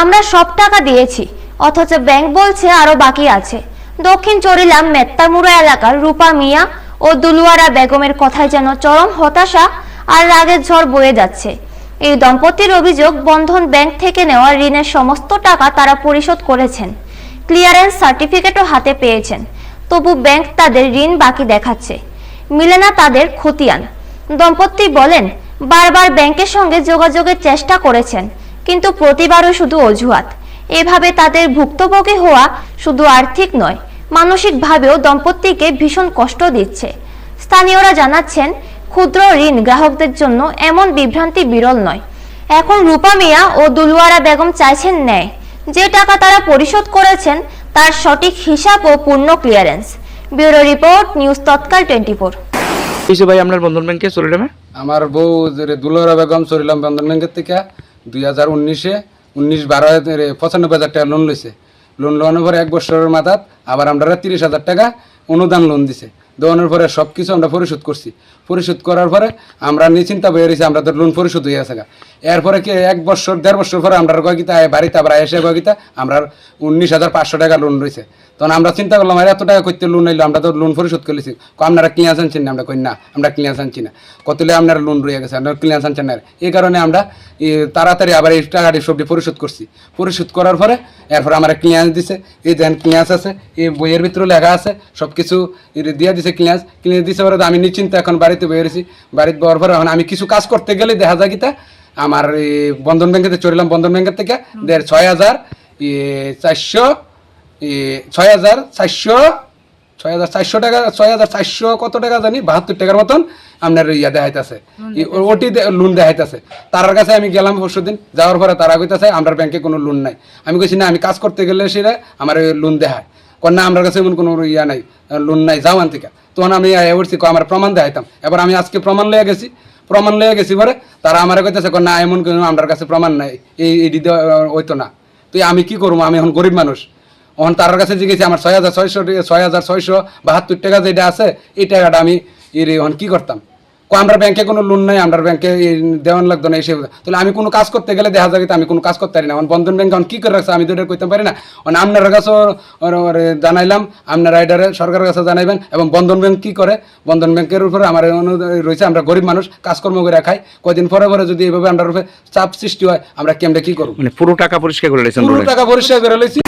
আমরা সব টাকা দিয়েছি। অথচ ব্যাংক বলছে আরও বাকি আছে। দক্ষিণ চরিলাম, মেত্তামুড়া এলাকার রূপা মিয়া ও দুলুয়ারা বেগমের কথায় যেন চরম হতাশা আর রাগের ঝড় বয়ে যাচ্ছে। এই দম্পতির অভিযোগ বন্ধন ব্যাংক থেকে নেওয়া ঋণের সমস্ত টাকা তারা পরিশোধ করেছেন। ক্লিয়ারেন্স সার্টিফিকেটও হাতে পেয়েছেন। তবু ব্যাংক তাদের ঋণ বাকি দেখাচ্ছে। মিলে না তাদের খতিয়ান। দম্পতি বলেন, বারবার ব্যাংকের সঙ্গে যোগাযোগের চেষ্টা করেছেন। কিন্তু প্রতিবারও শুধু অজুহাত। এভাবে তাদের ভুক্তভোগী হওয়া শুধু আর্থিক নয় মানসিকভাবেও দম্পতিকে ভীষণ কষ্ট দিচ্ছে। স্থানীয়রা জানাচ্ছেন ক্ষুদ্র ঋণ গ্রাহকদের জন্য এমন বিভ্রান্তি বিরল নয়। এখন রূপা মিয়া ও দুলুয়ারা বেগম চাইছেন ন্যায়। যে টাকা তারা পরিশোধ করেছেন তার সঠিক হিসাব ও পূর্ণ clearance. Bureau report news Tatkal twenty four ভাই আপনার বন্ধন ব্যাংকে চলে আমার বউ যে দুলরা বেগম চরিলাম বন্ধন ব্যাংকের থেকে দুই হাজার উনিশে উনিশ বারো পঁচানব্বই হাজার টাকা লোন লইছে। লোন লোনের পরে এক বছরের মাথাত আবার আমরা তিরিশ হাজার টাকা অনুদান লোন দিছে। দেওয়ানোর পরে সব কিছু আমরা পরিশোধ করছি। পরিশোধ করার পরে আমরা নিশ্চিন্তা বেড়েছি আমরা তো লোন পরিশোধ হয়ে গা। এরপরে কি এক বছর, দেড় বছর পরে আমরা গয়কিতা বাড়িতে আবার এসে গয়কিতা আমরা উনিশ হাজার পাঁচশো টাকা লোন রয়েছে তখন আমরা চিন্তা করলাম, আর, এত টাকা করতে লোন নিলাম আমরা তো লোন পরিশোধ করেছি আপনারা ক্লিয়ার আনছেন না? আমরা কই, না, আমরা ক্লিয়ার আনছি না। কতলে আপনার লোন রয়ে গেছে, আপনারা ক্লিয়ার আনছেন না। এই কারণে আমরা তাড়াতাড়ি আবার এই টাকাটি সবটি পরিশোধ করছি। পরিশোধ করার পরে এরপর আমার ক্লিয়ার দিছে। এই দেন ক্লিয়ার আছে, এই বইয়ের ভিতরে লেখা আছে সব কিছু দিয়ে দিছে ক্লিয়ার ক্লিয়ার দিছে পরে আমি নিশ্চিন্ত এখন বাড়িতে বেরিয়েছি বাড়িতে যাওয়ার পরে এখন আমি কিছু কাজ করতে গেলে দেখা যায় কিতা আমার বন্ধন ব্যাংকেতে চড়লাম বন্ধন ব্যাংকের থেকে। দেড় ছয় হাজার চারশো ছয় হাজার চারশো ছয় হাজার চারশো টাকা ছয় হাজার চারশো কত টাকা জানি বাহাত্তর টাকার মতন আপনার ইয়া দেখাইতেছে। ওটি লোন দেখাইতেছে। তার কাছে আমি গেলাম পরশু দিন যাওয়ার পরে তারা কইতাছে আমার ব্যাংকে কোনো লোন নাই। আমি কইছি না আমি কাজ করতে গেলে সেটা আমার লোন দেখায়। কন না আমার কাছে এমন কোনো ইয়া নাই লোন নাই যাও আন থেকে তখন আমি ক আমার প্রমাণ দেখাইতাম। এবার আমি আজকে প্রমাণ লয়ে গেছি। প্রমাণ লয়ে গেছি পরে, তারা আমার কইতেছে না, এমন কোনো আমার কাছে প্রমাণ নাই। এই এটি হইতো না। তুই আমি কি করব? আমি এখন গরিব মানুষ। ওখান তার কাছে জিজ্ঞেসি আমার ছয় হাজার ছয়শো ছয় হাজার ছয়শো বাহাত্তর টাকা যেটা আছে, এই টাকাটা আমি এর এখন কী করতাম? আমরা ব্যাংকে কোনো লোন নাই আমরা ব্যাংকে দেওয়ান লাগতো না এসে তাহলে আমি কোনো কাজ করতে গেলে দেখা যাবে আমি কোনো কাজ করতে পারি না। এখন বন্ধন ব্যাংক এখন কি করে রাখছে আমি তো এটা করতে পারি না। মানে আপনার কাছেও জানাইলাম আপনারা এটারে সরকারের কাছে জানাইবেন এবং বন্ধন ব্যাংক কি করে? বন্ধন ব্যাংকের উপরে আমার রয়েছে আমরা গরিব মানুষ কাজকর্ম করে খাই। কয়দিন পরে পরে যদি এইভাবে আমরা চাপ সৃষ্টি হয় আমরা কেমনে কি করব? মানে পুরো টাকা পরিষ্কার করে পুরো টাকা পরিষ্কার করে লইছি।